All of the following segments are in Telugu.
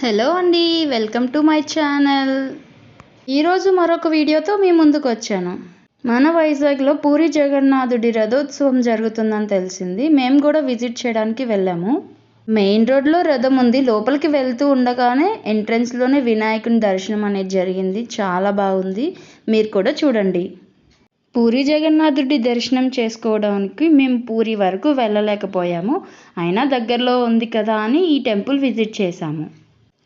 హలో అండి వెల్కమ్ టు మై ఛానల్. ఈరోజు మరొక వీడియోతో మీ ముందుకు వచ్చాను మన వైజాగ్లో పూరి జగన్నాథుడి రథోత్సవం జరుగుతుందని తెలిసింది. మేము కూడా విజిట్ చేయడానికి వెళ్ళాము. మెయిన్ రోడ్లో రథం ఉంది. లోపలికి వెళ్తూ ఉండగానే ఎంట్రన్స్లోనే వినాయకుని దర్శనం అనేది జరిగింది. చాలా బాగుంది. మీరు కూడా చూడండి. పూరి జగన్నాథుడి దర్శనం చేసుకోవడానికి మేము పూరి వరకు వెళ్ళలేకపోయాము. అయినా దగ్గరలో ఉంది కదా అని ఈ టెంపుల్ విజిట్ చేశాము.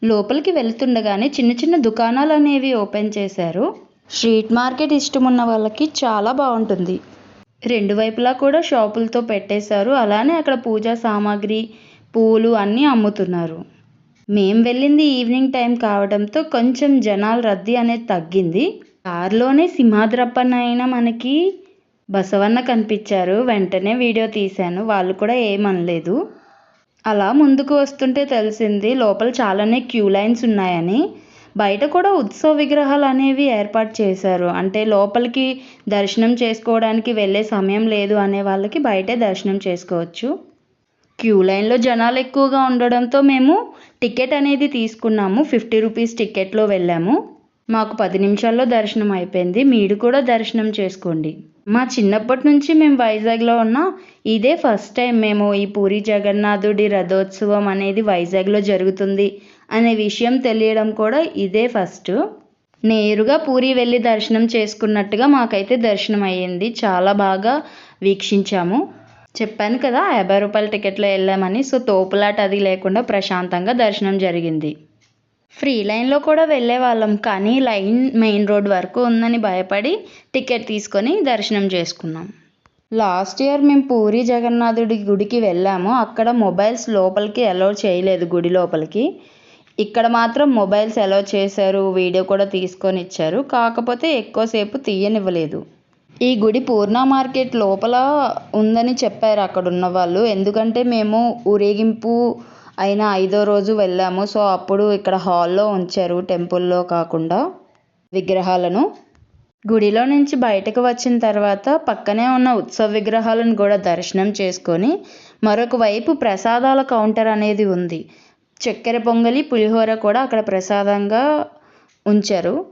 లోపలికి వెళ్తుండగానే చిన్న చిన్న దుకాణాలు అనేవి ఓపెన్ చేశారు. స్ట్రీట్ మార్కెట్ ఇష్టం ఉన్న వాళ్ళకి చాలా బాగుంటుంది. రెండు వైపులా కూడా షాపులతో పెట్టేశారు. అలానే అక్కడ పూజా సామాగ్రి పూలు అన్నీ అమ్ముతున్నారు. మేం వెళ్ళింది ఈవినింగ్ టైం కావడంతో కొంచెం జనాలు రద్దీ అనేది తగ్గింది. కారులోనే సింహాద్రప్పన్న అయినా మనకి బసవన్న కనిపించారు. వెంటనే వీడియో తీశాను. వాళ్ళు కూడా ఏమనలేదు. అలా ముందుకు వస్తుంటే తెలిసింది లోపల చాలానే క్యూ లైన్స్ ఉన్నాయని. బయట కూడా ఉత్సవ విగ్రహాలు అనేవి ఏర్పాటు చేశారు. అంటే లోపలికి దర్శనం చేసుకోవడానికి వెళ్ళే సమయం లేదు అనే వాళ్ళకి బయటే దర్శనం చేసుకోవచ్చు. క్యూ లైన్లో జనాలు ఎక్కువగా ఉండడంతో మేము టికెట్ అనేది తీసుకున్నాము. ఫిఫ్టీ రూపీస్ టికెట్లో వెళ్ళాము. మాకు పది నిమిషాల్లో దర్శనం అయిపోయింది. మీరు కూడా దర్శనం చేసుకోండి. మా చిన్నప్పటి నుంచి మేము వైజాగ్లో ఉన్నాం. ఇదే ఫస్ట్ టైం మేము ఈ పూరి జగన్నాథుడి రథోత్సవం అనేది వైజాగ్లో జరుగుతుంది అనే విషయం తెలియడం కూడా ఇదే ఫస్ట్. నేరుగా పూరి వెళ్ళి దర్శనం చేసుకున్నట్టుగా మాకైతే దర్శనం అయ్యింది. చాలా బాగా వీక్షించాము. చెప్పాను కదా యాభై రూపాయల టికెట్లో వెళ్ళామని. సో తోపులాట అది లేకుండా ప్రశాంతంగా దర్శనం జరిగింది. ఫ్రీ లైన్లో కూడా వెళ్ళే వాళ్ళం కానీ లైన్ మెయిన్ రోడ్ వరకు ఉందని భయపడి టికెట్ తీసుకొని దర్శనం చేసుకున్నాం. లాస్ట్ ఇయర్ మేము పూరి జగన్నాథుడి గుడికి వెళ్ళాము. అక్కడ మొబైల్స్ లోపలికి అలౌ చేయలేదు గుడి లోపలికి. ఇక్కడ మాత్రం మొబైల్స్ అలౌ చేశారు వీడియో కూడా తీసుకొని ఇచ్చారు. కాకపోతే ఎక్కువసేపు తీయనివ్వలేదు. ఈ గుడి పూర్ణ మార్కెట్ లోపల ఉందని చెప్పారు అక్కడ ఉన్న వాళ్ళు ఎందుకంటే మేము ఊరేగింపు అయినా ఐదో రోజు వెళ్ళాము. సో అప్పుడు ఇక్కడ హాల్లో ఉంచారు టెంపుల్లో కాకుండా విగ్రహాలను. గుడిలో నుంచి బయటకు వచ్చిన తర్వాత పక్కనే ఉన్న ఉత్సవ విగ్రహాలను కూడా దర్శనం చేసుకొని మరొక వైపు ప్రసాదాల కౌంటర్ అనేది ఉంది. చక్కెర పొంగలి పులిహోర కూడా అక్కడ ప్రసాదంగా ఉంచారు.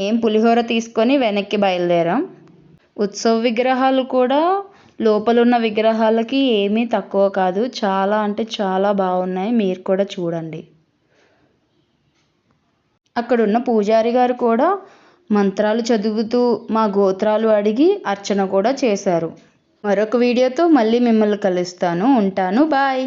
ఏం పులిహోర తీసుకొని వెనక్కి బయలుదేరాం. ఉత్సవ విగ్రహాలు కూడా లోపలున్న విగ్రహాలకి ఏమీ తక్కువ కాదు. చాలా అంటే చాలా బాగున్నాయి. మీరు కూడా చూడండి. అక్కడున్న పూజారి గారు కూడా మంత్రాలు చదువుతూ మా గోత్రాలు అడిగి అర్చన కూడా చేశారు. మరొక వీడియోతో మళ్ళీ మిమ్మల్ని కలుస్తాను. ఉంటాను. బాయ్.